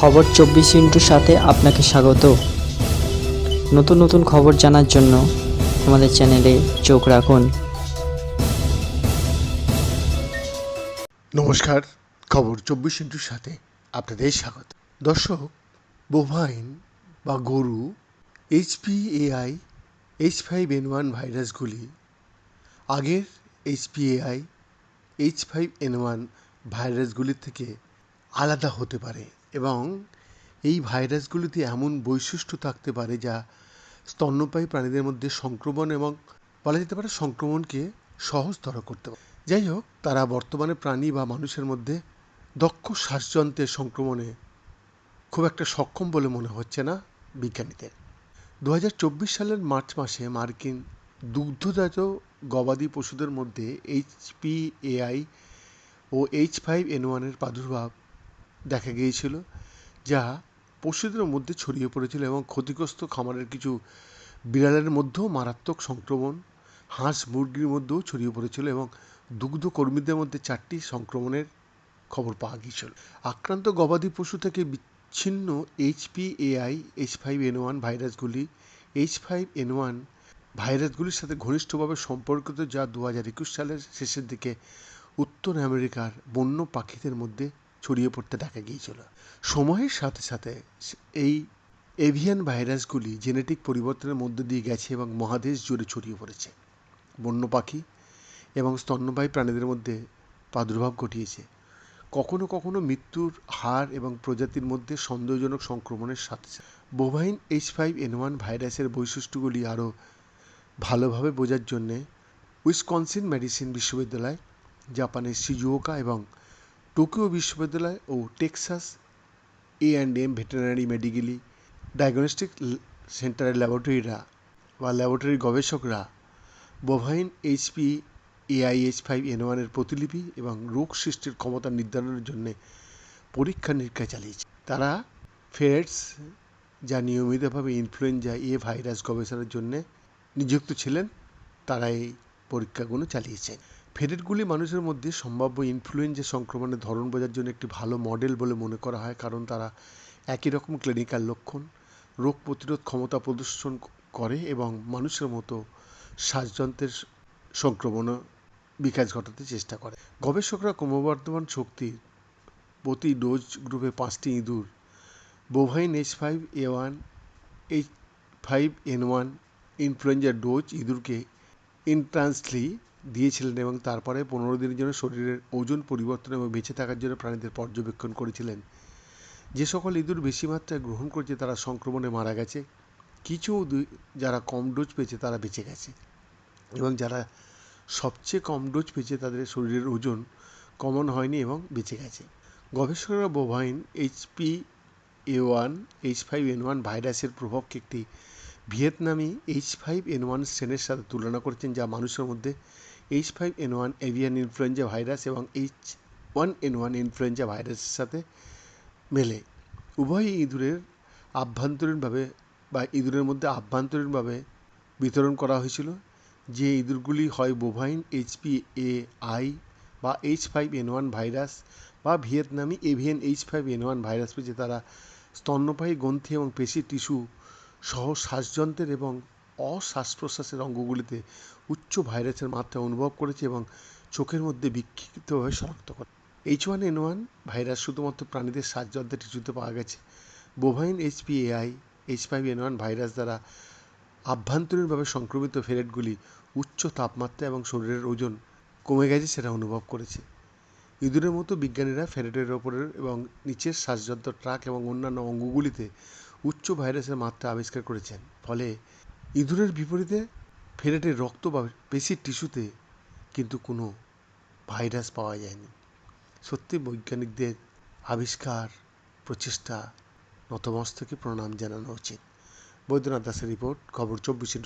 খবর চব্বিশ ইন্টুর সাথে আপনাকে স্বাগত। নতুন নতুন খবর জানার জন্য আমাদের চ্যানেলে চোখ রাখুন। নমস্কার, খবর চব্বিশ ইন্টুর সাথে আপনাদের স্বাগত। দর্শক বোভাইন বা গরু HPAI H five N one ভাইরাসগুলি, আগের HPAI H five N one ভাইরাসগুলির থেকে আলাদা হতে পারে। এবং এই ভাইরাসগুলিতে এমন বৈশিষ্ট্য থাকতে পারে যা স্তন্যপায়ী প্রাণীদের মধ্যে সংক্রমণ এবং বলা যেতে পারে সংক্রমণকে সহজতর করতে পারে। যাই হোক, তারা বর্তমানে প্রাণী বা মানুষের মধ্যে দক্ষ শ্বাসযন্ত্রের সংক্রমণে খুব একটা সক্ষম বলে মনে হচ্ছে না বিজ্ঞানীদের। দু হাজার চব্বিশ সালের মার্চ মাসে মার্কিন দুগ্ধজাত গবাদি পশুদের মধ্যে এইচপিএআই ও এইচ ফাইভ এন ওয়ানের প্রাদুর্ভাব দেখা গিয়েছিল, যা পশুদের মধ্যে ছড়িয়ে পড়েছিল এবং ক্ষতিগ্রস্ত খামারের কিছু বিড়ালের মধ্যেও মারাত্মক সংক্রমণ, হাঁস মুরগির মধ্যেও ছড়িয়ে পড়েছিল এবং দুগ্ধ কর্মীদের মধ্যে চারটি সংক্রমণের খবর পাওয়া গিয়েছিল। আক্রান্ত গবাদি পশু থেকে বিচ্ছিন্ন HPAI H five N one ভাইরাসগুলি H five N one ভাইরাসগুলির সাথে ঘনিষ্ঠভাবে সম্পর্কিত, যা দু হাজার একুশ সালের শেষের দিকে উত্তর আমেরিকার বন্য পাখিদের মধ্যে ছড়িয়ে পড়তে দেখা গিয়েছিল। সময়ের সাথে সাথে এই এভিয়ান ভাইরাসগুলি জেনেটিক পরিবর্তনের মধ্য দিয়ে গেছে এবং মহাদেশ জুড়ে ছড়িয়ে পড়েছে। বন্য পাখি এবং স্তন্যপায়ী প্রাণীদের মধ্যে প্রাদুর্ভাব ঘটিয়েছে। কখনো কখনো মৃত্যুর হার এবং প্রজাতির মধ্যে সন্দেহজনক সংক্রমণের সাথে সাথে bovine H five N one ভাইরাসের বৈশিষ্ট্যগুলি আরও ভালোভাবে বোঝার জন্যে উইসকনসিন মেডিসিন বিশ্ববিদ্যালয়, জাপানের সিজুওকা এবং টোকিও বিশ্ববিদ্যালয় ও Texas A and M veterinary medically diagnostic সেন্টারের ল্যাবরেটরিরা বা ল্যাবরেটরির গবেষকরা bovine HP AI H five N ওয়ানের প্রতিলিপি এবং রোগ সৃষ্টির ক্ষমতা নির্ধারণের জন্য পরীক্ষা নিরীক্ষা চালিয়েছে। তারা ফেরেটস যা নিয়মিতভাবে ইনফ্লুয়েঞ্জা এ ভাইরাস গবেষণার জন্য নিযুক্ত ছিলেন, তারা এই পরীক্ষাগুলো চালিয়েছে। ফেরেটগুলি মানুষের মধ্যে সম্ভাব্য ইনফ্লুয়েঞ্জা সংক্রমণের ধরন বোঝার জন্য একটি ভালো মডেল বলে মনে করা হয়, কারণ তারা একই রকম ক্লিনিক্যাল লক্ষণ, রোগ প্রতিরোধ ক্ষমতা প্রদর্শন করে এবং মানুষের মতো শ্বাসযন্ত্রের সংক্রমণও বিকাশ ঘটাতে চেষ্টা করে। গবেষকরা ক্রমবর্ধমান শক্তির প্রতি ডোজ গ্রুপে পাঁচটি ইঁদুর bovine H five A one H five N one ইনফ্লুয়েঞ্জার dose ইঁদুরকে ইনট্রান্সলি দিয়েছিলেন এবং তারপরে পনেরো দিনের জন্য শরীরের ওজন পরিবর্তন এবং বেঁচে থাকার জন্য প্রাণীদের পর্যবেক্ষণ করেছিলেন। যে সকল ইঁদুর বেশি মাত্রায় গ্রহণ করেছে, তারা সংক্রমণে মারা গেছে। কিছু যারা কম ডোজ পেয়েছে, তারা বেঁচে গেছে। এবং যারা সবচেয়ে কম ডোজ পেয়েছে, তাদের শরীরের ওজন কমন হয়নি এবং বেঁচে গেছে। গবেষকরা bovine HP A one, H five N one ভাইরাসের প্রভাবকে একটি ভিয়েতনামি এইচ ফাইভ এন ওয়ান স্ট্রেনের সাথে তুলনা করেছেন যা মানুষের মধ্যে H five N one avian influenza virus এবং H one N one influenza ভাইরাসের সাথে মেলে। উভয় ইঁদুরের আভ্যন্তরীণভাবে বা ইঁদুরের মধ্যে আভ্যন্তরীণভাবে বিতরণ করা হয়েছিল, যে ইঁদুরগুলি হয় বোভাইন এইচপি এ আই বা H five N one virus বা ভিয়েতনামি avian H five N one virus পেয়েছে তারা স্তন্যপায়ী গ্রন্থি এবং পেশি টিস্যু সহ শ্বাসযন্ত্রের এবং অশ্বাস প্রশ্বাসের অঙ্গগুলিতে উচ্চ ভাইরাসের মাত্রা অনুভব করেছে এবং চোখের মধ্যে বিক্ষিপ্তভাবে শনাক্ত করে H one N one virus শুধুমাত্র প্রাণীদের শ্বাসযন্ত্রের টিস্যুতে পাওয়া গেছে। Bovine HPAI H five N one virus দ্বারা আভ্যন্তরীণভাবে সংক্রমিত ফেরেটগুলি উচ্চ তাপমাত্রা এবং শরীরের ওজন কমে গেছে সেটা অনুভব করেছে। ইঁদুরের মতো বিজ্ঞানীরা ফেরেটের ওপরের এবং নিচের শ্বাসযন্ত্র, ট্রাক এবং অন্যান্য অঙ্গগুলিতে উচ্চ ভাইরাসের মাত্রা আবিষ্কার করেছেন। ফলে ইঁদুরের বিপরীতে ফেরেটের রক্ত বা পেশির টিস্যুতে কিন্তু কোনো ভাইরাস পাওয়া যায়নি। সত্যি বৈজ্ঞানিকদের আবিষ্কার প্রচেষ্টা নতমস্তকে প্রণাম জানানো উচিত। বৈদ্যনাথ দাসের রিপোর্ট, খবর চব্বিশ